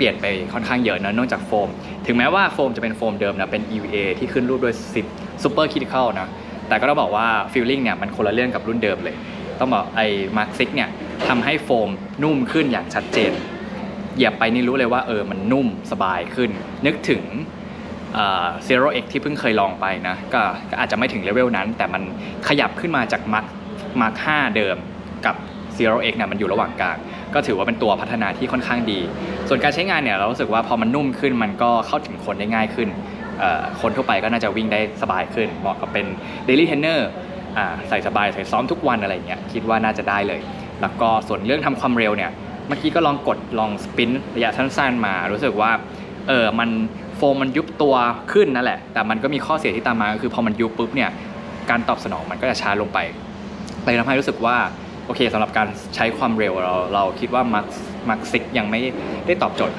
ปลี่ยนไปค่อนข้างเยอะนะนองจากโฟม ถึงแม้ว่าโฟมจะเป็นโฟมเดิมนะเป็น EVA ที่ขึ้นรูปด้วย10 Super Critical นะแต่ก็ต้องบอกว่าฟีลลิ่งเนี่ยมันคนละเรื่องกับรุ่นเดิมเลย ต้องบอกไอ้ Mark 6เนี่ยทำให้โฟมนุ่มขึ้นอย่างชัดเจน เหยียบไปนี่รู้เลยว่าเออมันนุ่มสบายขึ้น นึกถึงเอ่อ Zero X ที่เพิ่งเคยลองไปนะก็อาจจะไม่ถึงเลเวลนั้น แต่มันขยับขึ้นมาจาก Mark Mark 5เดิมกับ Zero X เนี่ยมันอยู่ระหว่างกลาง ก็ถือว่าเป็นตัวพัฒนาที่ค่อนข้างดี ส่วนการใช้งานเนี่ยเรารู้สึกว่าพอมันนุ่มขึ้นมันก็เข้าถึงคนได้ง่ายขึ้น คนทั่วไปก็น่าจะวิ่งได้สบายขึ้น เหมาะกับเป็น Daily Trainer อ่าใส่สบายใส่ซ้อมทุกวันอะไรเงี้ยคิดว่าน่าจะได้เลย แล้วก็ส่วนเรื่องทำความเร็วเนี่ยเมื่อกี้ก็ลองกดลองสปินระยะสั้นๆมา รู้สึกว่าเออมันโฟมมันยุบตัวขึ้นนั่นแหละ แต่มันก็มีข้อเสียที่ตามมาก็คือพอมันยุบปุ๊บเนี่ยการตอบสนองมันก็จะช้าลงไปเลยทำให้รู้สึกว่า โอเคสำหรับการใช้ความเร็วเราเราคิดว่ามัคมัคซิกยังไม่ได้ตอบโจทย์